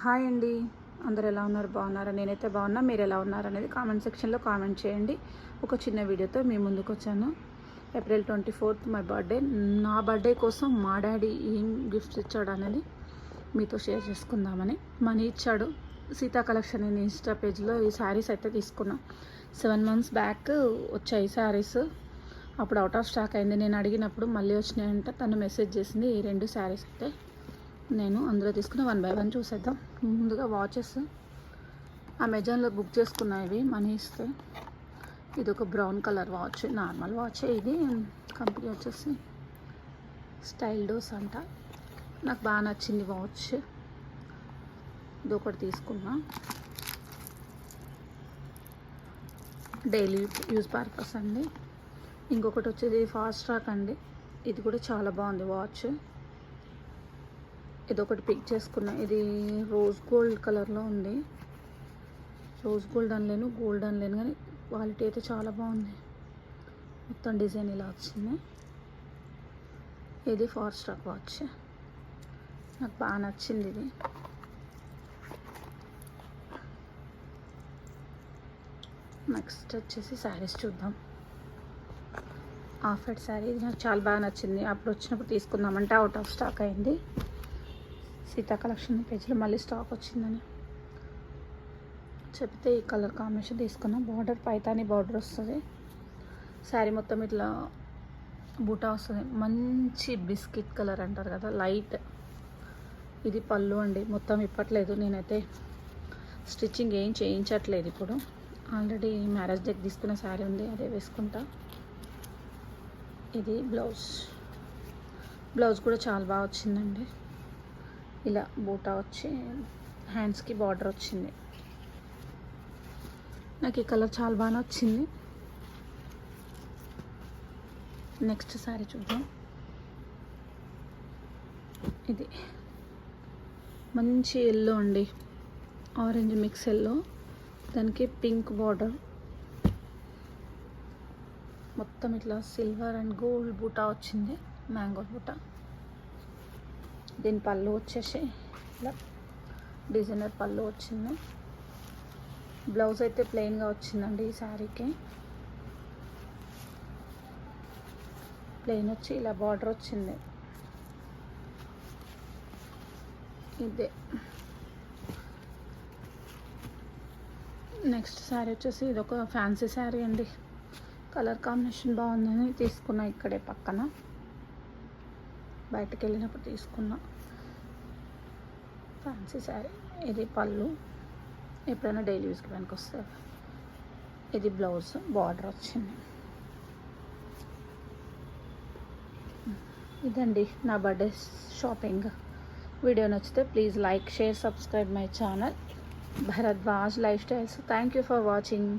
Hi అండి. అందరు ఎలా ఉన్నారు? బాగున్నారా? నేనైతే బాగున్నా. మీరు ఎలా ఉన్నారు అనేది కామెంట్ సెక్షన్లో కామెంట్ చేయండి. ఒక చిన్న వీడియోతో మీ ముందుకు వచ్చాను. April twenty fourth my birthday. నా బర్త్డే కోసం మా డాడీ ఏం గిఫ్ట్స్ ఇచ్చాడు అనేది మీతో షేర్ చేసుకుందామని. మనీ ఇచ్చాడు. సీతా కలెక్షన్ నేను ఇన్స్టా పేజ్లో ఈ శారీస్ అయితే తీసుకున్నాం. సెవెన్ మంత్స్ బ్యాక్ వచ్చాయి శారీస్. అప్పుడు అవుట్ ఆఫ్ స్టాక్ అయింది. నేను అడిగినప్పుడు మళ్ళీ వచ్చినాయంటే. తను మెసేజ్ చేసింది ఈ రెండు శారీస్ అయితే. నేను అందులో తీసుకున్న వన్ బై వన్ చూసేద్దాం. ముందుగా వాచెస్. అమెజాన్లో బుక్ చేసుకున్నా ఇవి మనీ ఇస్తే. ఇది ఒక brown colour watch normal watch. ఇది కంపెనీ వచ్చేసి స్టైల్ డోస్ అంట. నాకు బాగా నచ్చింది వాచ్. ఇది ఒకటి తీసుకున్నా. డైలీ యూజ్ పర్పస్ అండి. ఇంకొకటి వచ్చేది ఫాస్ట్ ట్రాక్ అండి. ఇది కూడా చాలా బాగుంది వాచ్. ఇది ఒకటి పిక్ చేసుకున్నా. ఇది రోజ్ గోల్డ్ కలర్లో ఉంది. రోజ్ గోల్డ్ అనలేను గోల్డ్ అనలేను కానీ క్వాలిటీ అయితే చాలా బాగుంది. మొత్తం డిజైన్ ఇలా వచ్చింది. ఇది ఫార్ స్టాక్ వాచ్ నాకు బాగా నచ్చింది ఇది. నెక్స్ట్ వచ్చేసి శారీస్ చూద్దాం. ఆఫ్ వైట్ శారీ ఇది నాకు చాలా బాగా నచ్చింది. అప్పుడు వచ్చినప్పుడు తీసుకుందామంటే అవుట్ ఆఫ్ స్టాక్ అయింది. సీతా కలెక్షన్ పేజ్లో మళ్ళీ స్టాక్ వచ్చిందని చెప్తే ఈ కలర్ కాంబినేషన్ తీసుకున్నాం. బార్డర్ పైతాని బార్డర్ వస్తుంది. శారీ మొత్తం ఇట్లా బూటా వస్తుంది. మంచి బిస్కెట్ కలర్ అంటారు కదా లైట్. ఇది పళ్ళు అండి. మొత్తం ఇప్పట్లేదు. నేనైతే స్టిచ్చింగ్ ఏం చేయించట్లేదు ఇప్పుడు. ఆల్రెడీ మ్యారేజ్ డేకి తీసుకున్న శారీ ఉంది. అదే వేసుకుంటా. ఇది బ్లౌజ్. బ్లౌజ్ కూడా చాలా బాగా వచ్చిందండి. ఇలా బూటా వచ్చి హ్యాండ్స్కి బార్డర్ వచ్చింది. నాకు ఈ కలర్ చాలా బాగా నచ్చింది. నెక్స్ట్ సారీ చూద్దాం. ఇది. మంచి ఎల్లో అండి. ఆరెంజ్ మిక్స్ ఎల్లో దానికి పింక్ బార్డర్ మొత్తం ఇట్లా సిల్వర్ అండ్ గోల్డ్ బూటా వచ్చింది. మ్యాంగో బూటా. దీని పళ్ళు వచ్చేసి ఇలా డిజైనర్ పళ్ళు వచ్చింది. బ్లౌజ్ అయితే ప్లెయిన్గా వచ్చిందండి ఈ శారీకి ప్లెయిన్ వచ్చి ఇలా బార్డర్ వచ్చింది. ఇదే. నెక్స్ట్ శారీ వచ్చేసి ఇది ఒక ఫ్యాన్సీ శారీ అండి. కలర్ కాంబినేషన్ బాగుందని తీసుకున్నా ఇక్కడే పక్కన. బయటకు వెళ్ళినప్పుడు తీసుకున్నా. ఫ్యాన్సీ శారీ. ఇది పళ్ళు. ఎప్పుడైనా డైలీ యూస్కి పనికి వస్తుంది ఇది బ్లౌజ్. బార్డర్ వచ్చింది. ఇదండి నా బర్త్డే షాపింగ్. వీడియో నచ్చితే please like share subscribe my channel. Bharadwaj life styles. Thank you for watching.